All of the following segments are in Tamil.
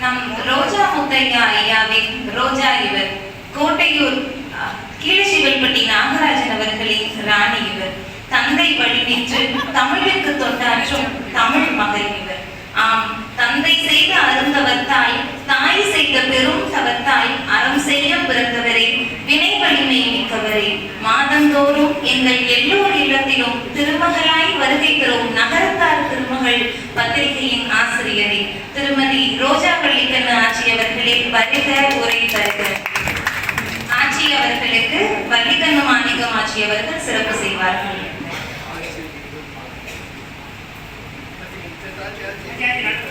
நம் ரோஜா முத்தையா ஐயாவின் ரோஜா இவர். கோட்டையூர் அஹ், கீழசிவல்பட்டி நாகராஜன் அவர்களின் ராணி இவர். தந்தை வழி நின்று தமிழுக்கு தொண்டாற்றும் தமிழ் மகன் இவர். ஆம் தந்தை செய்த அருந்தவத்தாய் தாய் செய்த பெரும் தவத்தாய் அறம் செய்ய பிறந்தவரே வினை வலிமை மிக்கவரே. மாதந்தோறும் எங்கள் எல்லோர் இல்லத்திலும் திருமகளாய் வருகை தரும் நகரத்தார் திருமகள் பத்திரிகையின் ஆசிரியரே. திருமதி ரோஜா பள்ளிக்கண்ணு ஆட்சி அவர்களே வருக உரை தருக. ஆட்சி அவர்களுக்கு வள்ளிக்கண்ணு மாணிக்கம் ஆட்சி அவர்கள் சிறப்பு செய்வார்கள். ಇತ್ಯಾದಿ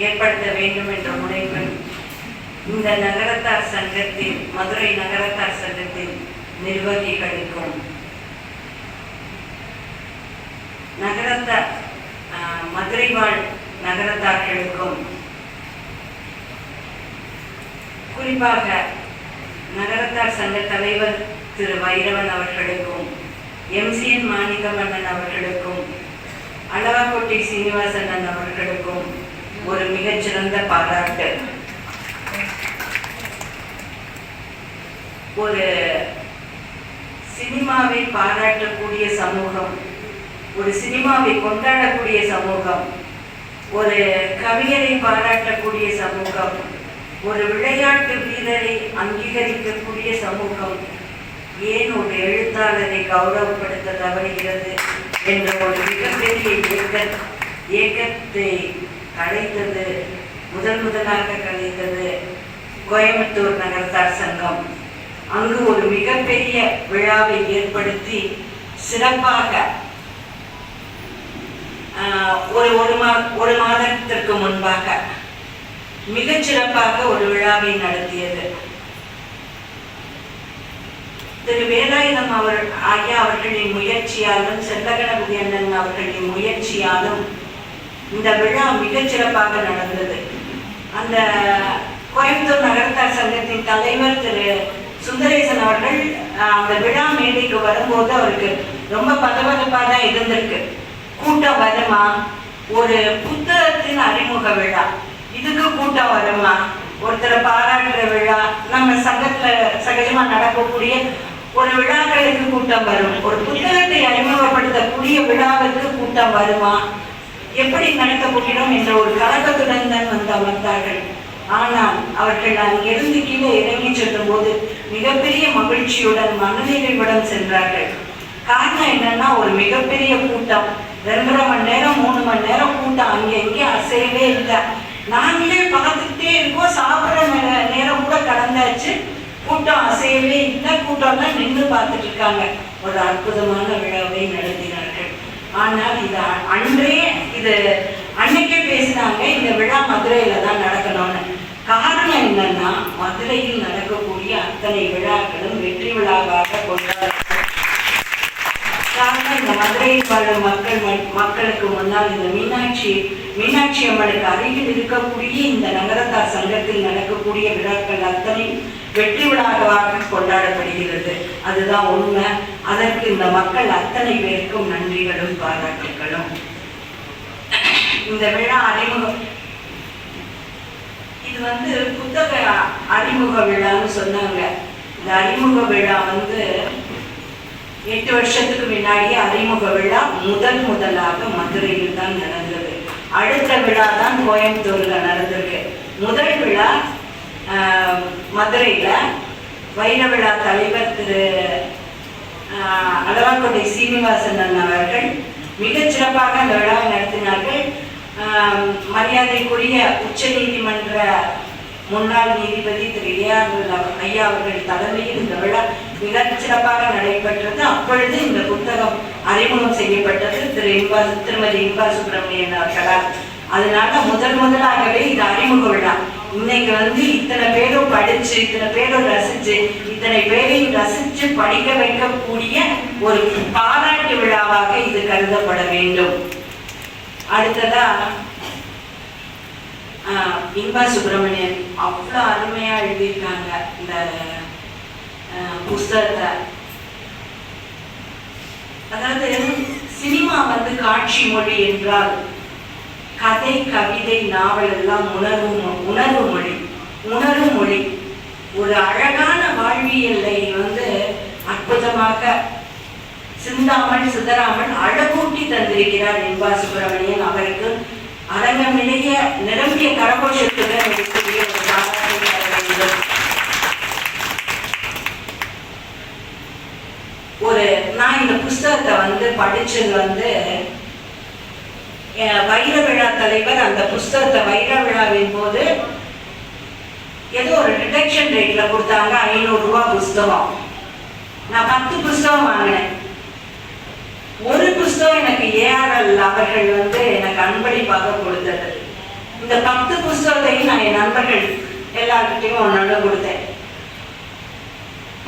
ஏற்படுத்த வேண்டும் என்ற முனைப்பில் இந்த நகரத்தார் சங்கத்தின் மதுரை நகரத்தார் சங்கத்தின் நிர்வாகிகளுக்கும் நகரத்தார் ஆஹ், மதுரை வாழ் நகரத்தார்களுக்கும் குறிப்பாக நகரத்தார் சங்க தலைவர் திரு வைரவன் அவர்களுக்கும் எம்சிஎன் மாணிக்கமன்னன் அவர்களுக்கும் அளவாக்கோட்டை சீனிவாசன் அவர்களுக்கும் ஒரு மிகச்சிறந்த பாராட்டு. ஒரு சினிமாவை பாராட்டக்கூடிய சமூகம் ஒரு சினிமாவை கொண்டாடக்கூடிய சமூகம் ஒரு கவிஞரை பாராட்டக்கூடிய சமூகம் ஒரு விளையாட்டு வீரரை அங்கீகரிக்கக்கூடிய சமூகம் ஏன் ஒரு எழுத்தாளரை கௌரவப்படுத்த தவறுகிறது என்ற ஒரு மிகப்பெரிய இயக்க இயக்கத்தை கலைத்தது முதல் முதலாக கலைத்தது கோயம்புத்தூர் நகரத்தார் சங்கம் அங்கு ஒரு மிகப்பெரிய விழாவை ஏற்படுத்தி சிறப்பாக ஆஹ், ஒரு ஒரு மா ஒரு மாதத்திற்கு முன்பாக மிகச் சிறப்பாக ஒரு விழாவை நடத்தியது. திரு வேலாயுதம் அவர் ஆகிய அவர்களின் முயற்சியாலும் செல்லகணபதி அண்ணன் அவர்களின் முயற்சியாலும் இந்த விழா மிகச்சிறப்பாக நடந்தது. அந்த கோயம்புத்தூர் நகரத்தார் சங்கத்தின் தலைவர் திரு. சுந்தரேசன் அவர்கள் அந்த விழா மேடைக்கு வரும்போது அவருக்கு ரொம்ப பதபதப்பாக தான் இருந்திருக்கு. கூட்டம் வருமா? ஒரு புத்தகத்தின் அறிமுக விழா. இதுக்கு கூட்டம் வருமா? ஒருத்தரை பாராட்டுற விழா. நம்ம சங்கத்துல சகஜமா நடக்கக்கூடிய ஒரு விழாக்களுக்கு கூட்டம் வரும். ஒரு புத்தகத்தை அறிமுகப்படுத்தக்கூடிய விழாவிற்கு கூட்டம் வருமா? எப்படி நடத்த போகிறோம் என்ற ஒரு கலக்கத்துடன் தான் வந்து அமர்ந்தார்கள். ஆனால் அவர்கள் அங்கிருந்து கீழே இறங்கி செல்லும் போது மிகப்பெரிய மகிழ்ச்சியுடன் மனநிறைவுடன் சென்றார்கள். காரணம் என்னன்னா ஒரு மிகப்பெரிய கூட்டம். ரெண்டரை மணி நேரம் மூணு மணி நேரம் கூட்டம். அங்கே இங்கே அசையவே இல்லை. நாங்களே பார்த்துக்கிட்டே இருக்கோம். சாப்பிட்ற நேரம் கூட கடந்தாச்சு. கூட்டம் அசையவே இல்லை. கூட்டம்லாம் நின்று பார்த்துட்டு இருக்காங்க. ஒரு அற்புதமான விழாவை நடத்தினார் ஆனால் இது அன்றே இது அன்னைக்கே பேசினாங்க இந்த விழா மதுரையில தான் நடக்கணும்னு. காரணம் என்னன்னா மதுரையில் நடக்கக்கூடிய அத்தனை விழாக்களும் வெற்றி விழாவாக கொண்டாட காரணம் இந்த மதுரையில் வாழும் மக்கள் மக்களுக்கு முன்னால் இந்த மீனாட்சி மீனாட்சி அம்மனுக்கு அருகில் இருக்கக்கூடிய இந்த நகரத்தார் சங்கத்தில் நடக்கக்கூடிய விழாக்கள் அத்தனை வெற்றி விழாவாக கொண்டாடப்படுகிறது. அதுதான் உண்மை. அதற்கு இந்த மக்கள் அத்தனை பேருக்கும் நன்றிகளும் பாராட்டுகளும். இந்த விழா அறிமுகம் இது வந்து புத்தக அறிமுக விழான்னு சொன்னாங்க. இந்த அறிமுக விழா வந்து எட்டு வருஷத்துக்கு முன்னாடி அறிமுக விழா முதன் முதலாக மதுரையில் தான் நடந்தது. அடுத்த விழா தான் கோயம்புத்தூர்ல நடந்திருக்கு. முதல் விழா ஆஹ், மதுரையில வைர விழா தலைவர் திரு ஆஹ், அளவாக்கோட்டை சீனிவாசன் அண்ணன் அவர்கள் மிகச் சிறப்பாக அந்த விழாவை நடத்தினார்கள். மரியாதைக்குரிய உச்ச நீதிமன்ற முன்னாள் நீதிபதி திரு ஏ ஆர் ஐயா அவர்கள் தலைமையில் இந்த விழா மிகச்சிறப்பாக நடைபெற்றது. அப்பொழுது இந்த புத்தகம் அறிமுகம் செய்யப்பட்டது. திரு இன்பா திருமதி இன்பா சுப்பிரமணியன் அவர்களால் அதனால முதல் முதலாகவே இது அறிமுக விழா. இன்னைக்கு வந்து இத்தனை பேரும் படிச்சு இத்தனை பேரும் ரசிச்சு இத்தனை பேரையும் ரசிச்சு படிக்க வைக்கக்கூடிய ஒரு பாராட்டு விழாவாக இது கருதப்பட வேண்டும். அடுத்ததா ஆஹ், இன்பா சுப்பிரமணியன் அவ்வளோ அருமையா எழுதியிருக்காங்க இந்த புஸ்தகத்தை. அதாவது சினிமா வந்து காட்சி மொழி என்றால் கதை கவிதை நாவல் எல்லாம் உணர்வு உணர்வு மொழி. உணர்வு மொழி. ஒரு அழகான வாழ்வியலை வந்து அற்புதமாக சிந்தாமல் சிதறாமல் அழகூட்டி தந்திருக்கிறார் என்பா சுப்பிரமணியன் அவருக்கு. அரங்கமிலேய நிரம்பிய கரகோஷத்துடன் ஒரு நான் இந்த புஸ்தகத்தை வந்து படித்தது வந்து வைர விழா தலைவர் அந்த புஸ்தகத்தை வைர விழாவின் போது ஏதோ ஒரு டிடெக்ஷன் ரேட்டில் கொடுத்தாங்க ஐநூறுரூவா புஸ்தகம். நான் பத்து புஸ்தகம் வாங்கினேன். ஒரு புஸ்தகம் எனக்கு ஏஆர்எல் அவர்கள் வந்து எனக்கு அன்பளிப்பாக கொடுத்தது. இந்த பத்து புஸ்தகத்தையும் நான் என் நண்பர்கள் எல்லாருக்கிட்டையும் ஒன்று கொடுத்தேன்.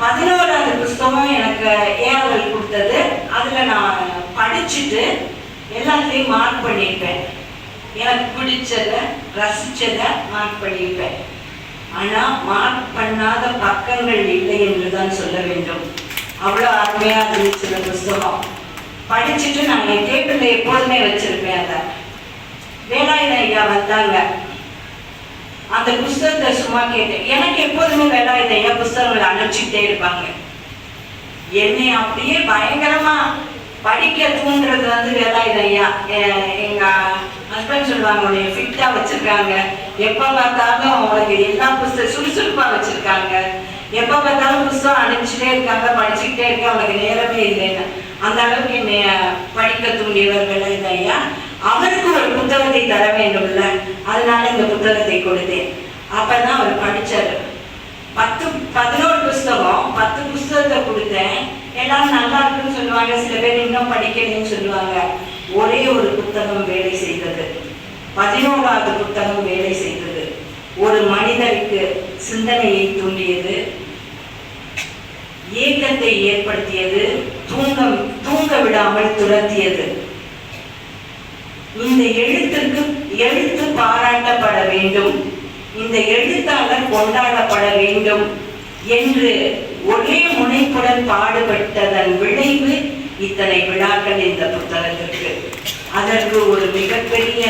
பதினோராவது புஸ்தகம் எனக்கு ஏஆர்எல் கொடுத்தது. அதில் நான் படிச்சுட்டு எல்லாத்தையும் மார்க் பண்ணியிருப்பேன். எனக்கு பிடிச்சதை ரசித்ததை மார்க் பண்ணியிருப்பேன். ஆனால் மார்க் பண்ணாத பக்கங்கள் இல்லை என்று தான் சொல்ல வேண்டும். அவ்வளோ அருமையாக இருந்துச்சு இந்த புஸ்தகம். படிச்சுட்டு நான் என் டேபிளில் எப்போதுமே வச்சிருப்பேன் அதை. வேலாயுத ஐயா வந்தாங்க. அந்த புஸ்தகத்தை சும்மா கேட்டேன். எனக்கு எப்போதுமே வேலாயுத ஐயா புஸ்தகங்களை அனுப்பிச்சுட்டே இருப்பாங்க. என்னை அப்படியே பயங்கரமா படிக்க தூண்டுறது வந்து வேலாயுத இதையா எங்க ஹஸ்பண்ட் சொல்லுவாங்க உன்னை ஃபிட்டா வச்சிருக்காங்க. எப்ப பார்த்தாலும் அவங்களுக்கு எல்லா புஸ்தகம் சுறுசுறுப்பா வச்சிருக்காங்க. எப்ப பார்த்தாலும் புஸ்தகம் அனுப்பிச்சுட்டே இருக்காங்க படிச்சுக்கிட்டே இருக்க அவங்களுக்கு நேரமே இல்லைன்னு. அந்த அளவுக்கு என்னை படிக்க தூண்டியவர் வேலாயுத ஐயா. அவருக்கு ஒரு புத்தகத்தை தர வேண்டும்ல. அதனால இந்த புத்தகத்தை கொடுத்தேன். அப்பதான் அவர் படிச்சாரு. பத்து பதினோரு புஸ்தகம் பத்து புஸ்தகத்தை கொடுத்தேன். எல்லாம் நல்லா இருக்குன்னு சொல்லுவாங்க. சில பேர் இன்னும் படிக்கலைன்னு சொல்லுவாங்க. ஒரே ஒரு புத்தகம் வேலை செய்தது. பதினோராவது புத்தகம் வேலை செய்தது. ஒரு மனிதருக்கு சிந்தனையை தூண்டியது. ஏக்கத்தை ஏற்படுத்தியது. தூங்க தூங்க விடாமல் துரத்தியது. இந்த எழுத்துக்கு எழுத்து பாராட்டப்பட வேண்டும். இந்த எழுத்தாளர் கொண்டாடப்பட வேண்டும் என்று ஒரே முனைப்புடன் பாடுபட்டதன் விளைவு இத்தனை விழாக்கள் இந்த புத்தகத்திற்கு. அதற்கு ஒரு மிகப்பெரிய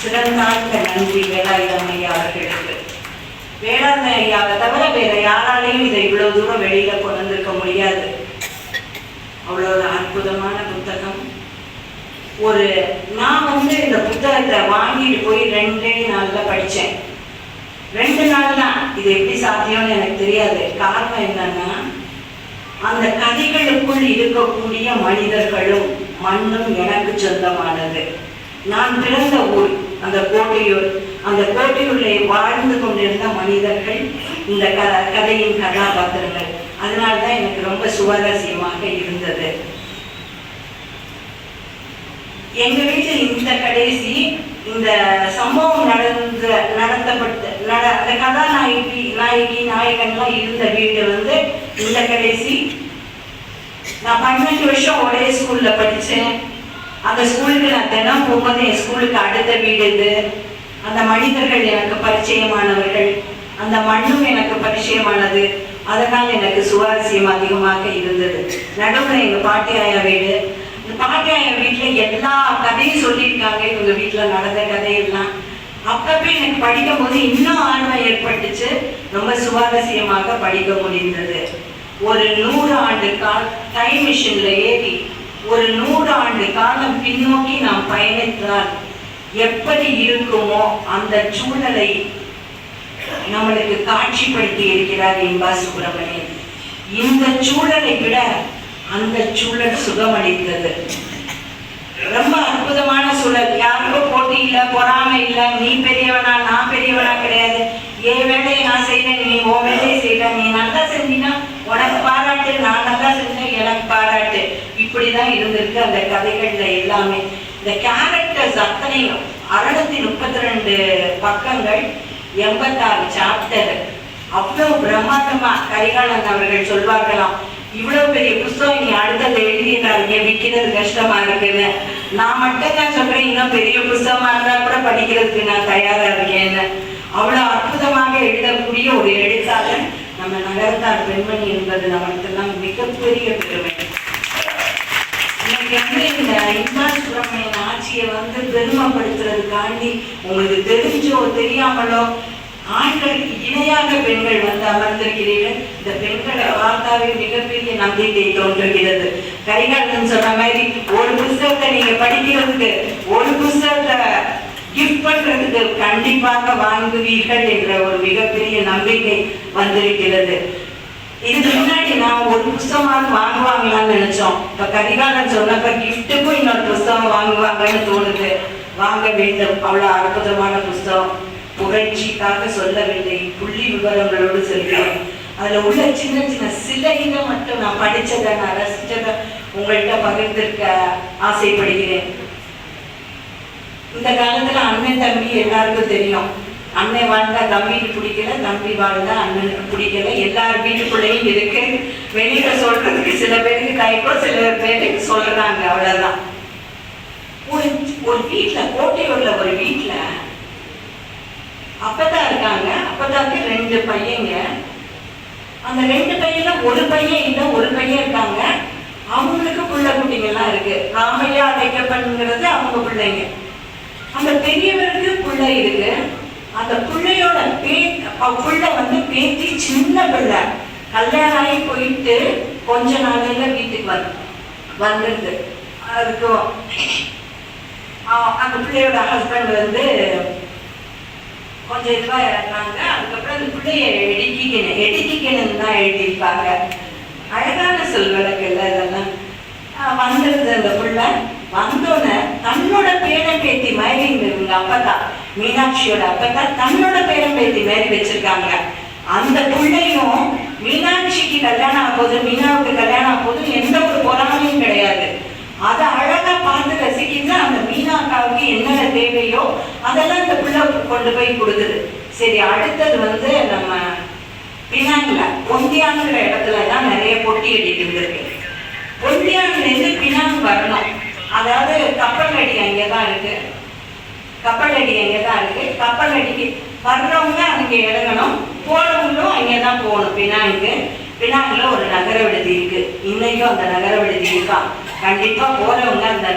சிறந்தாழ்ந்த நன்றி வேலாயுதம் ஐயா அவர்களுக்கு வேளாண் ஐயாவை தவிர வேற யாராலையும் இதை இவ்வளவு தூரம் வெளியில கொண்டு வந்திருக்க முடியாது. அவ்வளவு அற்புதமான புத்தகம். ஒரு நான் வந்து இந்த புத்தகத்தை வாங்கிட்டு போய் ரெண்டே நாளில் படித்தேன் ரெண்டு நாள் தான். இது எப்படி சாத்தியம்னு எனக்கு தெரியாது. காரணம் என்னன்னா அந்த கதைகளுக்குள் இருக்கக்கூடிய மனிதர்களும் மண்ணும் எனக்கு சொந்தமானது. நான் பிறந்த ஊர் அந்த கோட்டையூர் அந்த கோட்டையூரில் வாழ்ந்து கொண்டிருந்த மனிதர்கள் இந்த க கதையின் கதாபாத்திரங்கள் அதனால தான் எனக்கு ரொம்ப சுவாரஸ்யமாக இருந்தது. எங்க வீட்டில் இந்த கடைசி இந்த சம்பவம் நடந்த நடத்தப்பட்ட நட அந்த கதாநாயகி நாயகி நாயகன்லாம் இருந்த வீடு வந்து இந்த கடைசி. நான் பதினஞ்சு வருஷம் ஒரே ஸ்கூல்ல படித்தேன். அந்த ஸ்கூலுக்கு நான் தினம் போகும்போது என் ஸ்கூலுக்கு அடுத்த வீடு இது. அந்த மனிதர்கள் எனக்கு பரிச்சயமானவர்கள். அந்த மண்ணும் எனக்கு பரிச்சயமானது. அதனால் எனக்கு சுவாரஸ்யம் அதிகமாக இருந்தது. நடுவில் எங்கள் பாட்டியாயா வீடு பாட்டியாயா வீட்டுல எல்லா கதையும் சொல்லியிருக்காங்க. இவங்க வீட்டுல நடந்த கதையெல்லாம். அப்பவே எனக்கு படிக்கும் போது இன்னும் ஆன்மை ஏற்பட்டுச்சு. ரொம்ப சுவாரஸ்யமாக படிக்க முடிந்தது. ஒரு நூறு ஆண்டு கால் டைம் மிஷின்ல ஏறி ஒரு நூறு ஆண்டு காலம் பின்னோக்கி நாம் பயணித்தால் எப்படி இருக்குமோ அந்த சூழலை நம்மளுக்கு காட்சிப்படுத்தி இருக்கிறார் இன்பா சுப்பிரமணியன். இந்த சூழலை விட அந்த சூழல் சுகமளித்தது. ரொம்ப அற்புதமான சூழல். யாருக்கும் போட்டி இல்லை பொறாமை இல்லை. நீ பெரியவனா நான் பெரியவனா கிடையாது. என் வேலையை நான் செய்யறேன் நீ உன் வேலையை செய்யற நீ நல்லா செஞ்சினா உனக்கு பாராட்டு நான் நல்லா செஞ்சேன் எனக்கு பாராட்டு. இப்படிதான் இருந்திருக்கு அந்த கதைகள்ல எல்லாமே. இந்த கேரக்டர்ஸ் அத்தனையும் அறுநூத்தி முப்பத்தி ரெண்டு பக்கங்கள் எண்பத்தாறு சாப்டர் அவ்வளவு பிரம்மாண்டமா கரிகாலன் அவர்கள் சொல்வார்களாம். இவ்வளவு பெரிய புஸ்தகம் நீ அடுத்தது எழுதினாருங்க விற்கிறது கஷ்டமா இருக்குன்னு. நான் மட்டும் தான் சொல்றேன் இன்னும் பெரிய புஸ்தகமா இருந்தா கூட படிக்கிறதுக்கு நான் தயாரா இருக்கேன்னு. அவ்வளவு அற்புதமாக எழுதக்கூடிய ஒரு எழுத்தாளர் நம்ம நகரத்தார் பெண்மணி என்பது நமக்கெல்லாம் மிகப்பெரிய பெருமை. இன்னைக்கு வந்து இந்த இன்பா சுப்பிரமணியன் ஆட்சியை வந்து பெருமைப்படுத்துறதுக்காண்டி உங்களுக்கு தெரிஞ்சோ தெரியாமலோ ஆண்களுக்கு இணையாக பெண்கள் வந்து அமர்ந்திருக்கிறீர்கள். இந்த பெண்களை பார்த்தாவே மிகப்பெரிய நம்பிக்கை தோன்றுகிறது. கரிகாலன் சொன்ன மாதிரி ஒரு புஸ்தகத்தை நீங்க படிக்கிறதுக்கு ஒரு புஸ்தகத்தை கிஃப்ட் பண்றதுக்கு கண்டிப்பாக வாங்குவீர்கள் என்ற ஒரு மிகப்பெரிய நம்பிக்கை வந்திருக்கிறது. இதுக்கு முன்னாடி நான் ஒரு புஸ்தகமாவது வாங்குவாங்களான்னு நினைச்சோம். இப்ப கரிகாலன் சொன்னப்ப கிஃப்ட்டுக்கும் இன்னொரு புஸ்தகம் வாங்குவாங்கன்னு தோணுது. வாங்க வேண்டும். அவ்வளவு அற்புதமான புஸ்தகம். புகழ்ச்சிக்காக சொல்லவில்லை. புள்ளி விவரங்களோடு சொல்கிறேன் அதுல உள்ள சின்ன சின்ன சில இதை மட்டும் நான் படிச்சதை நான் ரசிச்சதை உங்கள்கிட்ட பகிர்ந்திருக்க ஆசைப்படுகிறேன். இந்த காலத்துல அண்ணன் தம்பி எல்லாருக்கும் தெரியும். அண்ணன் வாழ்ந்தா தம்பிக்கு பிடிக்கல தம்பி வாழ்ந்தா அண்ணனுக்கு பிடிக்கல. எல்லார் வீட்டுக்குள்ளேயும் இருக்கு. வெளியில சொல்றதுக்கு சில பேருக்கு கைப்போ சில பேருக்கு சொல்றாங்க அவ்வளவுதான். ஒரு ஒரு வீட்டுல கோட்டையூர்ல ஒரு வீட்டுல அப்பதான் இருக்காங்க. அப்பதாக்கு ரெண்டு பையங்க. அந்த ரெண்டு பையன்ல ஒரு பையன் இல்ல ஒரு பையன் இருக்காங்க. அவங்களுக்கு புள்ள குட்டிங்கெல்லாம் இருக்கு. ராமையா அடைக்கப்பண்ங்கிறது அவங்க பிள்ளைங்க. அந்த பெரியவருக்கு புள்ள இருக்கு. அந்த பிள்ளையோட பே அவ புள்ள வந்து பேத்தி சின்ன பிள்ளை. கல்யாணம் ஆகி போயிட்டு கொஞ்ச நாளையில வீட்டுக்கு வந்து வந்துருது. அதுக்கு அந்த பிள்ளையோட ஹஸ்பண்ட் வந்து கொஞ்சம் இதுவா இறந்தாங்க அதுக்கப்புறம் அந்த பிள்ளைய எடுக்கிக்கணும். எடுக்கிக்கணும்னு தான் எழுதியிருப்பாங்க. அழகான சொல்வழக்குல்ல இதெல்லாம் ஆஹ் வந்துருது அந்த புள்ள. வந்தோடனே தன்னோட பேரன் பேத்தி மாதிரி இவங்க அப்பதான் மீனாட்சியோட அப்பதான் தன்னோட பேரன் பேத்தி மாதிரி வச்சிருக்காங்க. அந்த பிள்ளையும் மீனாட்சிக்கு கல்யாணம் ஆகும்போது மீனாவுக்கு கல்யாணம் ஆகும்போது எந்த ஒரு பொறாமையும் கிடையாது. அதை அழகா பார்த்து ரசிக்கின்ற அந்த மீனாக்காவுக்கு என்னென்ன தேவையோ அதெல்லாம் இந்த பிள்ளை கொண்டு போய் கொடுக்குது. சரி அடுத்தது வந்து நம்ம பினாங்கில் பொந்தியாங்கிற இடத்துல தான் நிறைய பொட்டி அடிக்கிறது இருந்திருக்கு. பொந்தியாங்கிலேருந்து பினாங் வரணும். அதாவது கப்பல் அடி அங்கே தான் இருக்கு. கப்பல் அடி அங்கே தான் இருக்கு. கப்பல் அடிக்கு வர்றவங்க அங்கே இறங்கணும். போறவங்களும் அங்கே தான் போகணும் பினாங்கு பினாங்கில் ஒரு நகர விடுதி இருக்கு. இன்னைக்கும் அந்த நகர விடுதி இருக்கா? கண்டிப்பா போறவங்க அந்த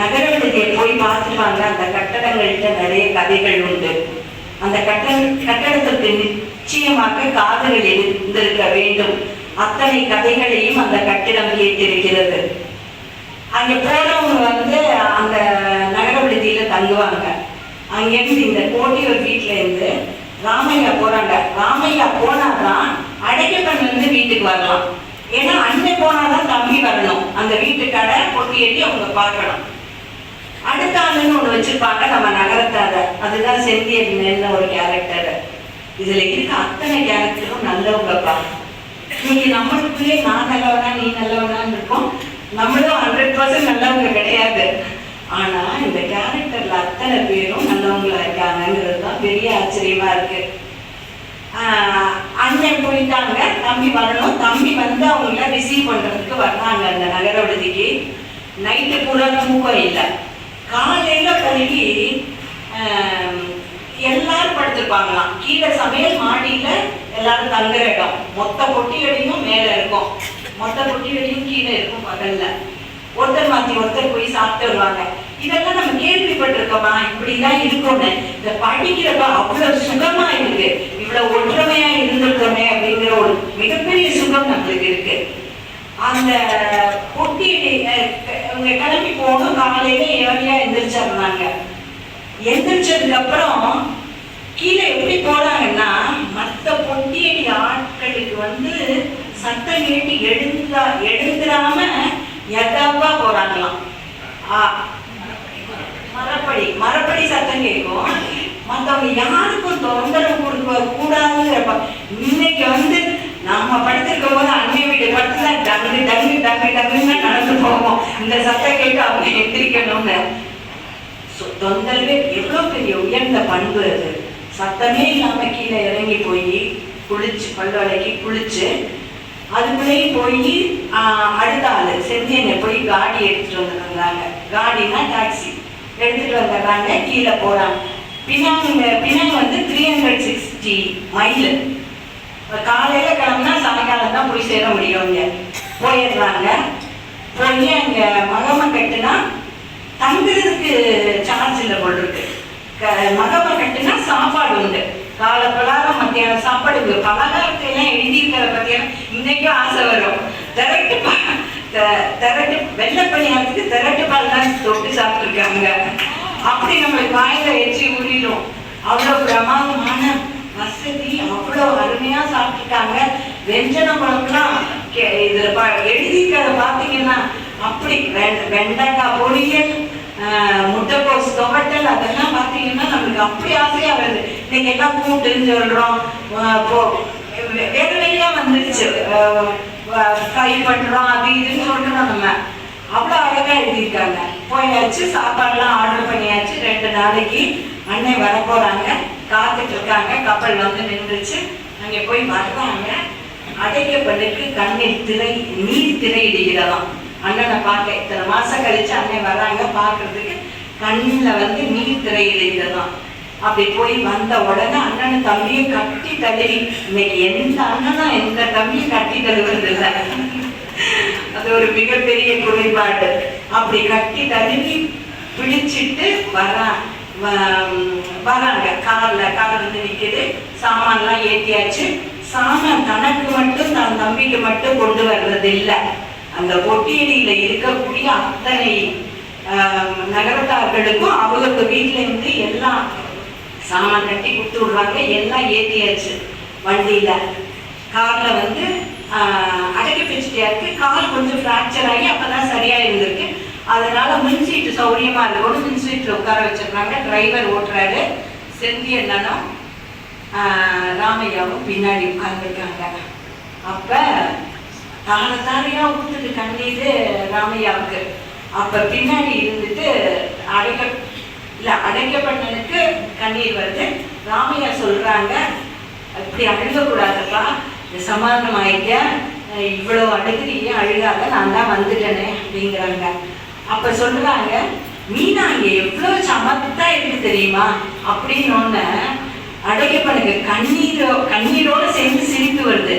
நகர விடுதியை போய் பார்த்துருவாங்க. அந்த கட்டடங்கள்கிட்ட நிறைய கதைகள் உண்டு. அந்த கட்ட கட்டடத்திற்கு நிச்சயமாக காதுகள் இருந்திருக்க வேண்டும். அத்தனை கதைகளையும் அந்த கட்டிடம் கேட்டிருக்கிறது அங்கே போறவங்க வந்து அந்த நகர விடுதியில தங்குவாங்க. அங்கேருந்து இந்த கோட்டியூர் வீட்டுல இருந்து ராமையா போறாங்க. ராமையா போனாதான் அடைக்கப்பன் வந்து வீட்டுக்கு வரலாம். ஏன்னா அண்ணன் போனாதான் தம்பி வரணும். அந்த வீட்டு கடை பொட்டி எட்டி அவங்க பார்க்கணும். அடுத்த ஆளுன்னு ஒண்ணு வச்சிருப்பாங்க நம்ம நகரத்தார அதுதான் செந்தியன் ஒரு கேரக்டர் இதுல இருக்க அத்தனை கேரக்டரும் நல்லவங்கப்பா நீங்க நம்மளுக்குள்ளே நான் நல்லவனா நீ நல்லவனான்னு இருக்கோம். நம்மளும் ஹண்ட்ரட் பர்சன்ட் நல்லவங்க கிடையாது. ஆனா இந்த கேரக்டர்ல அத்தனை பேரும் நல்லவங்களா இருக்காங்கிறது தான் பெரிய ஆச்சரியமா இருக்கு. அண்ணன் போயிட்டாங்க. தம்பி வரணும். தம்பி வந்து அவங்கள ரிசீவ் பண்ணுறதுக்கு வர்றாங்க அந்த நகர விடுதிக்கு நைட்டு பூரா தூக்கம் இல்லை. காலையில் போய் எல்லாரும் படுத்திருப்பாங்களாம். கீழே சமையல் மாடியில் எல்லாரும் தங்குற இடம். மொத்த பொட்டி வெடியும் மேலே இருக்கும். மொத்த பொட்டி வெடியும் கீழே இருக்கும் பகல்ல. ஒருத்தர் மாத்தி ஒருத்தர் போய் சாப்பிட்டு வருவாங்க. இதெல்லாம் நம்ம கேள்விப்பட்டிருக்கோமா? இப்படிதான் இருக்கோம்னு. இந்த படிக்கிறப்ப அவ்வளவு சுகமா இருக்கு. இவ்வளவு ஒற்றுமையா இருந்திருக்கோமே அப்படிங்கிற ஒரு மிகப்பெரிய சுகம் நம்மளுக்கு இருக்கு. அந்த பொட்டி அவங்க இவங்க கிளம்பி போகணும் காலையில ஏழையா எந்திரிச்சிருந்தாங்க எந்திரிச்சதுக்கு அப்புறம் கீழே எப்படி போறாங்கன்னா மற்ற பொட்டியடி ஆட்களுக்கு வந்து சத்தம் கேட்டு எழுந்தா எழுந்துடாம எதாவா போறாங்களாம். ஆ, மரப்படி மரப்படி சத்தம் கேட்கும். மற்றவங்க யாருக்கும் தொந்தரவு கொடுக்க கூடாதுங்கிறப்ப இன்னைக்கு வந்து நம்ம படுத்திருக்கும் போது அன்னை வீடு படுத்துல டங்கு டங்கு டங்கு டங்குன்னு நடந்து போவோம். இந்த சத்தம் கேட்டு அவங்க எந்திரிக்கணும்னு. தொந்தரவே எவ்வளோ பெரிய உயர்ந்த பண்பு அது. சத்தமே இல்லாம கீழே இறங்கி போய் குளிச்சு பல்வளைக்கு குளிச்சு அதுக்குள்ளேயும் போய் அடுத்த ஆள் செந்தியனை போய் காடி எடுத்துட்டு வந்துருந்தாங்க காடினா டாக்ஸி எடுத்துட்டு வந்துடுறாங்க கீழே போறாங்க. பினாங் பினாங் வந்து த்ரீ ஹண்ட்ரட் சிக்ஸ்டி மைல் காலையில் கிளம்புனா சாயங்காலம் தான் போய் சேர முடியும் இங்கே. போயிடுறாங்க. போய் அங்கே மகம கட்டுனா தங்குறதுக்கு சார்ஜ் இல்லை போல் இருக்கு. க- மகம கட்டுனா சாப்பாடு உண்டு. காலை பலகாரம் மத்தியானம் சாப்பாடு உண்டு. பலகாரத்தை எல்லாம் எழுதியிருக்கிற பத்தியான இன்னைக்கும் ஆசை வரும். திரட்டு பா த- திரட்டு வெள்ளை பணியாரத்துக்கு திரட்டு பால் தான் தொட்டு சாப்பிட்டுருக்காங்க. அப்படி நம்மளுக்கு வாயில எச்சி ஊறிடும் அவ்வளோ பிரமாதமான வசதி அவ்வளோ அருமையா சாப்பிட்டுட்டாங்க. வெஞ்சன குழம்புலாம் கே- இதுல ப- எழுதிக்கிறத பார்த்தீங்கன்னா அப்படி வெண்டைக்காய் பொரியல் முட்டைக்கோஸ் துவட்டல் அதெல்லாம் பார்த்தீங்கன்னா நம்மளுக்கு அப்படி ஆசையா வருது. இன்னைக்கு எல்லாம் கூட்டுன்னு சொல்றோம் ஆஹ், வேற வேலையா வந்துருச்சு. ஃப்ரை பண்றோம் அது இதுன்னு சொல்றோம் நம்ம அவ்வளோ அழகா எழுதியிருக்காங்க. போயாச்சு சாப்பாடுலாம் ஆர்டர் பண்ணியாச்சு. ரெண்டு நாளைக்கு அன்னை வர போறாங்க காத்துட்டு இருக்காங்க கப்பல் வந்து நின்றுச்சு. அங்கே போய் வர்றாங்க அடைக்கப்பட்டுக்கு கண்ணில் திரை நீர் திரையிடுகிறதாம். அண்ணனை பார்க்க இத்தனை மாசம் கழிச்சு அண்ணன் வர்றாங்க பார்க்கறதுக்கு. கண்ணில் வந்து நீர் திரையிடுகிறதாம். அப்படி போய் வந்த உடனே அண்ணன் தம்பியை கட்டி தழுவி இன்னைக்கு எந்த அண்ணனும் எந்த தம்பியும் கட்டி தழுவுறது இல்லை அது ஒரு மிகப்பெரிய குறைபாடு. அப்படி கட்டி தழுவி பிடிச்சிட்டு வரா வராங்க. கார்ல கார் வந்து நிக்குது. சாமான்லாம் ஏற்றியாச்சு சாமான் தனக்கு மட்டும் தன் தம்பிக்கு மட்டும் கொண்டு வர்றது இல்லை அந்த ஒட்டியடியில் இருக்கக்கூடிய அத்தனை ஆஹ், நகரத்தார்களுக்கும் அவங்க வீட்டுல இருந்து எல்லாம் சாமான் கட்டி கொடுத்து விடுறாங்க. எல்லாம் ஏற்றியாச்சு வண்டியில. கார்ல வந்து அடக்கி அடக்கி பிச்சுட்டியாருக்கு கார் கொஞ்சம் ஃப்ராக்சர் ஆகி அப்பதான் சரியா இருந்திருக்கு அதனால முன் சீட்டு சௌரியமா இருக்கணும் முன் சீட்டில் உட்கார வச்சிருக்காங்க. டிரைவர் ஓட்டுறாரு. செந்தி அண்ணனும் ராமையாவும் பின்னாடி உட்கார்ந்துருக்காங்க. அப்ப தார தாரையா ஊத்துட்டு கண்ணீர் ராமையாவுக்கு. அப்ப பின்னாடி இருந்துட்டு அடைக்க இல்ல அடைக்கப்பட்டனுக்கு கண்ணீர் வருது. ராமையா சொல்றாங்க இப்படி அழுகக்கூடாதுப்பா. சமாதானம் ஆகிட்டேன் இவ்வளோ இவ்வளவு அழுகாத நான் தான் வந்துட்டேனே அப்படிங்கிறாங்க. அப்போ சொல்றாங்க மீனா இங்கே எவ்வளோ சமத்தா இருக்கு தெரியுமா? அப்படின்னு ஒண்ணு அடைக்கப்பனுக்கு கண்ணீரோ கண்ணீரோட சேர்ந்து சிரிப்பு வருது.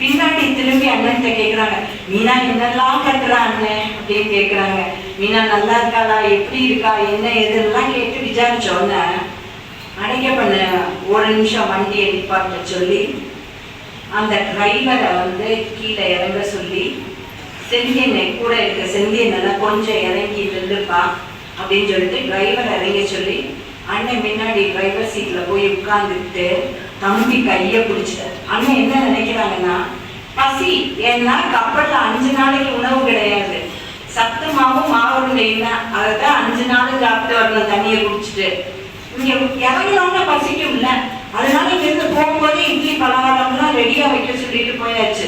பின்னாடி திரும்பி அண்ணன்கிட்ட கேட்குறாங்க மீனா என்னெல்லாம் கட்டுறா அண்ணன் அப்படின்னு கேட்குறாங்க மீனா நல்லா இருக்காளா? எப்படி இருக்கா? என்ன எதுலாம் கேட்டு விசாரிச்சோன்ன அடைக்க பண்ண. ஒரு நிமிஷம் வண்டியை நிப்பாட்ட சொல்லி அந்த டிரைவரை வந்து கீழே இறங்க சொல்லி செந்தியனை கூட இருக்க செந்தியனை கொஞ்சம் இறங்கி இருந்துப்பா அப்படின்னு சொல்லிட்டு டிரைவர் இறங்க சொல்லி அண்ணன் முன்னாடி டிரைவர் சீட்ல போய் உட்கார்ந்துக்கிட்டு தம்பி கையை பிடிச்சிட்டார். அண்ணன் என்ன நினைக்கிறாங்கன்னா பசி ஏன்னா கப்பலில் அஞ்சு நாளைக்கு உணவு கிடையாது. சத்து மாவும் மாவுருண்டையும் அதை தான் அஞ்சு நாள் சாப்பிட்டு வரணும் தண்ணியை குடிச்சிட்டு. இங்க பசிக்கும் பசிக்கும்ல. அதனால இங்கிருந்து போகும்போது இட்லி பலகாரம்லாம் ரெடியா வைக்க சொல்லிட்டு போயாச்சு.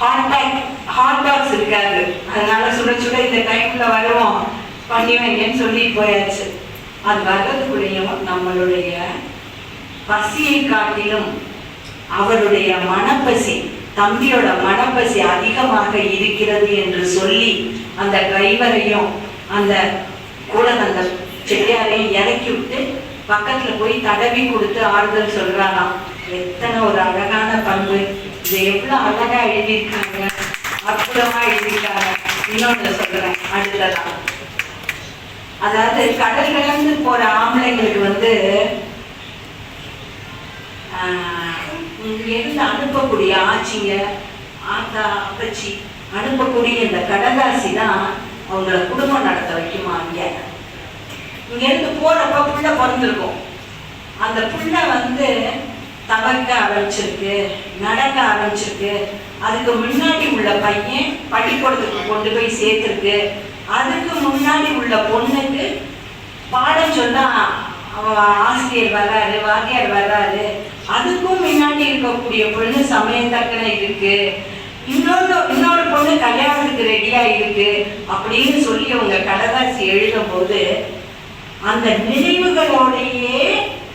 ஹாட் பேக் ஹாட் பாக்ஸ் இருக்காது. அதனால சுட சுட இந்த டைம்ல வருவோம். பண்ணி வைங்கன்னு சொல்லி போயாச்சு. அது வர்றதுக்குள்ளேயும் நம்மளுடைய பசியை காட்டிலும் அவருடைய மனப்பசி தம்பியோட மனப்பசி அதிகமாக இருக்கிறது என்று சொல்லி அந்த டிரைவரையும் அந்த கூட அந்த செட்டியாரையும் இறக்கி விட்டு பக்கத்துல போய் தடவி கொடுத்து ஆறுதல் சொல்றாராம் எத்தனை ஒரு அழகான பண்பு. இது எவ்வளவு அழகா எழுதியிருக்காங்க. அற்புதமா எழுதியிருக்காங்க. இன்னொன்னு சொல்றேன் அடுத்ததான் அதாவது கடல் கலந்து போற ஆம்பளைங்களுக்கு வந்து ஆஹ், இங்கிருந்து அனுப்பக்கூடிய ஆச்சிங்க ஆத்தா அப்பச்சி அனுப்பக்கூடிய இந்த கடலாசி தான் அவங்கள குடும்பம் நடத்த வைக்குமா? அங்கே இங்கேருந்து போறப்ப புள்ள பிறந்திருக்கும். அந்த புள்ள வந்து தவக்க ஆரம்பிச்சிருக்கு நடக்க ஆரம்பிச்சிருக்கு. அதுக்கு முன்னாடி உள்ள பையன் பள்ளிக்கூடத்துக்கு கொண்டு போய் சேர்த்துருக்கு. அதுக்கு முன்னாடி உள்ள பொண்ணுக்கு பாடம் சொன்னா ஆசிரியர் வர்றாரு வாத்தியார் வர்றாரு. அதுக்கும் முன்னாடி இருக்கக்கூடிய பொண்ணு சமயத்தக்கனை இருக்கு. இன்னொரு இன்னொரு பொண்ணு கல்யாணத்துக்கு ரெடியா இருக்கு. அப்படின்னு சொல்லி அவங்க கடதாசி எழுதும் போது அந்த நினைவுகளோடையே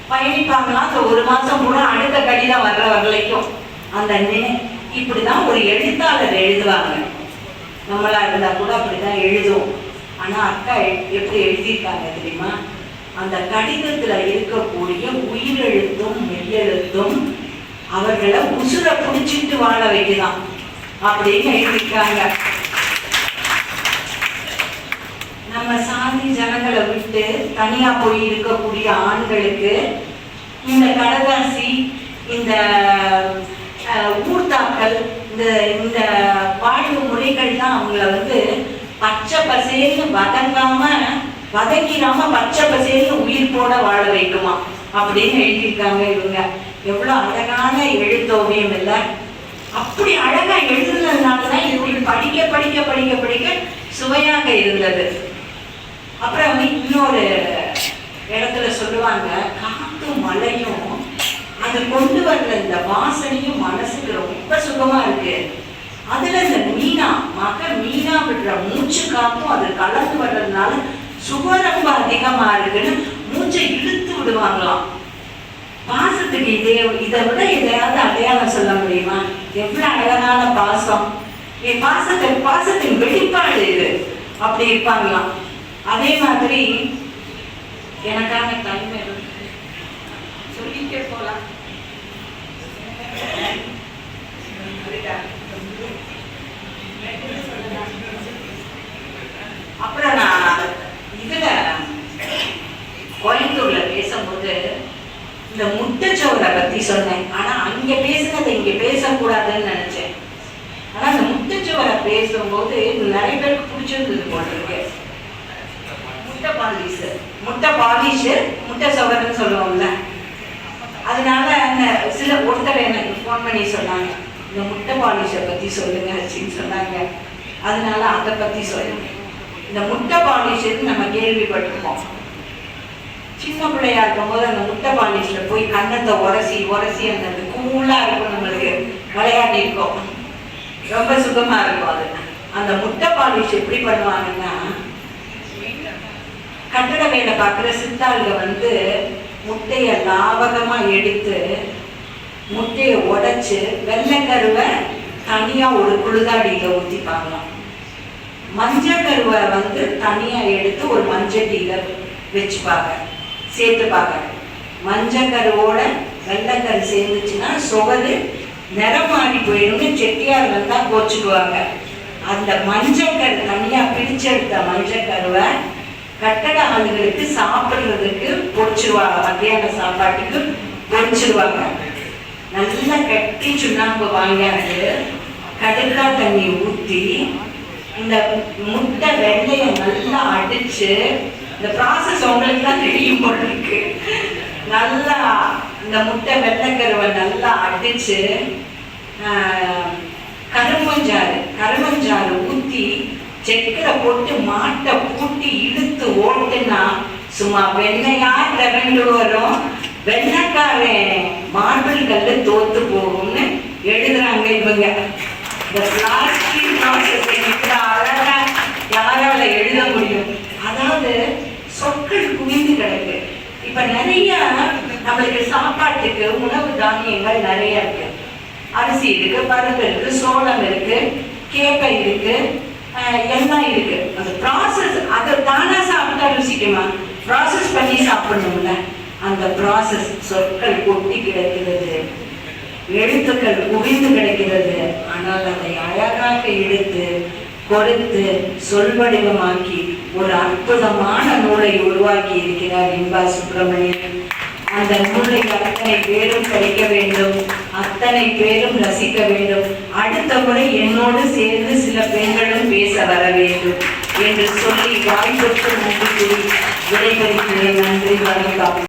பயணிப்பாங்களாம் அந்த ஒரு மாசம் கூட அடுத்த கடிதம் வர்ற வரலைக்கும் அந்த நினை இப்படிதான் ஒரு எழுத்தாளர் எழுதுவாங்க. நம்மளா இருந்தா கூட அப்படிதான் எழுதுவோம். ஆனா அக்கா எப்படி எழுதியிருக்காங்க தெரியுமா? அந்த கடிதத்துல இருக்கக்கூடிய உயிரெழுத்தும் மெய்யெழுத்தும் அவர்களை உசுரை புடிச்சிட்டு வாழ வைக்கலாம் அப்படின்னு எழுதியிருக்காங்க. நம்ம சாதி ஜனங்களை விட்டு தனியா போய் இருக்கக்கூடிய ஆண்களுக்கு இந்த கடதாசி இந்த அஹ், ஊர்தாக்கள் இந்த இந்த வாழ்வு முறைகள் தான் அவங்கள வந்து பச்சை பசேல்னு வதங்காம வதக்கிடாம பச்சை பசேல்னு உயிர் போட வாழ வைக்குமா? அப்படின்னு எழுதியிருக்காங்க இவங்க. எவ்வளோ அழகான எழுத்தோவியம் இல்லை. அப்படி அழகா எழுதுனதுனால தான் இப்படி படிக்க படிக்க படிக்க படிக்க சுவையாக இருந்தது. அப்புறம் வந்து இன்னொரு இடத்துல சொல்லுவாங்க காத்தும் மழையும் அது கொண்டு வர்ற இந்த வாசனையும் மனசுக்கு ரொம்ப சுகமா இருக்கு. அதுல இந்த மீனா மக மீனா விடுற மூச்சு காத்தும் அது கலந்து வர்றதுனால சுகம் ரொம்ப அதிகமா இருக்குன்னு மூச்சை இழுத்து விடுவாங்களாம். பாசத்துக்கு இதே இதை விட எதையாவது அடையாளம் சொல்ல முடியுமா? எவ்வளவு அழகான பாசம். என் பாசத்தை பாசத்தின் வெளிப்பாடு இது. அப்படி இருப்பாங்களாம். அதே மாதிரி எனக்கான தன்மை சொல்லிட்டே போலாம். அப்புறம் நான் இதுல கோயம்புத்தூர்ல பேசும்போது இந்த முட்டைச்சோரை பத்தி சொன்னேன். ஆனா அங்க பேசுனதை இங்க பேசக்கூடாதுன்னு நினைச்சேன். ஆனா அந்த முட்டைச்சோரை பேசும்போது நிறைய பேருக்கு பிடிச்சிருந்தது போல முட்டை பாலிஷ் முட்டை பாலிஷ் முட்டை சவரன்னு சொல்லுவோம்ல. அதனால அந்த சில ஒருத்தர் எனக்கு ஃபோன் பண்ணி சொன்னாங்க இந்த முட்டை பாலிஷை பற்றி சொல்லுங்க அப்படின்னு சொன்னாங்க. அதனால அதை பற்றி சொல்லுங்க இந்த முட்டை பாலிஷ் நம்ம கேள்விப்பட்டிருப்போம். சின்ன பிள்ளையா இருக்கும்போது அந்த முட்டை பாலிஷில் போய் கன்னத்தை உரசி உரசி அந்த கூலாக இருக்கும் நம்மளுக்கு விளையாடி இருக்கோம். ரொம்ப சுகமாக இருக்கும் அது. அந்த முட்டை பாலிஷ் எப்படி பண்ணுவாங்கன்னா கட்டட வேலை பார்க்குற சித்தாளுங்க வந்து முட்டையை லாபகமாக எடுத்து முட்டையை உடைச்சு வெள்ளைக்கருவை தனியாக ஒரு குழுதாடியில் ஊற்றிப்பாங்க மஞ்சள் கருவை வந்து தனியாக எடுத்து ஒரு மஞ்சள் டீல வச்சுப்பாங்க சேர்த்துப்பாங்க. மஞ்சள் கருவோட வெள்ளைக்கரு சேர்ந்துச்சுன்னா சுவது நிறம் மாறி போயிடும்னு செட்டியார் தான் கோச்சுக்குவாங்க. அந்த மஞ்சள் கரு தனியாக பிரிச்செடுத்த மஞ்சள் கருவை கட்டட ஆளுங்களுக்கு சாப்பிடுறதுக்கு பொறிச்சிருவாங்க. மத்தியான சாப்பாட்டுக்கு பொறிச்சிருவாங்க. நல்லா கட்டி சுண்ணாம்பு வாங்கியாந்து கடுக்கா தண்ணி ஊற்றி இந்த முட்டை வெள்ளையை நல்லா அடிச்சு இந்த ப்ராசஸ் உங்களுக்கு தான் தெரியும் போல இருக்கு. நல்லா இந்த முட்டை வெள்ளைக்கருவை நல்லா அடிச்சு கரும்பஞ்சாறு கரும்பஞ்சாறு ஊற்றி சக்கரை போட்டு மாட்டை பூட்டி இழுத்து ஓட்டுனா சும்மா வெண்ணையா திரண்டு வரும். வெண்ணக்காரன் மார்பிள் கல்லு தோத்து போகும்னு எழுதுறாங்க இவங்க. இந்த பிளாஸ்டிக் ப்ராசஸ் அழகா யாரால எழுத முடியும். அதாவது சொற்கள் குவிந்து கிடக்கு. இப்ப நிறைய நம்மளுக்கு சாப்பாட்டுக்கு உணவு தானியங்கள் நிறைய இருக்கு. அரிசி இருக்கு பருப்பு இருக்கு சோளம் இருக்கு கேப்பை இருக்கு எல்லாம் இருக்கு. அந்த ப்ராசஸ் அதை தானா சாப்பிட்டா ருசிக்குமா? ப்ராசஸ் பண்ணி சாப்பிடணும்ல. அந்த ப்ராசஸ் சொற்கள் கொட்டி கிடக்கிறது. எழுத்துக்கள் குவிந்து கிடக்கிறது. ஆனால் அதை அழகாக எடுத்து கொடுத்து சொல்வடிவமாக்கி ஒரு அற்புதமான நூலை உருவாக்கி இருக்கிறார் இன்பா சுப்பிரமணியன். அந்த நூலை அத்தனை பேரும் படிக்க வேண்டும். அத்தனை பேரும் ரசிக்க வேண்டும். அடுத்த முறை என்னோடு சேர்ந்து சில பெண்களும் பேச வர வேண்டும் என்று சொல்லி வாய்ப்பு நன்றி விடைபெறுகிறேன். நன்றி வணக்கம்.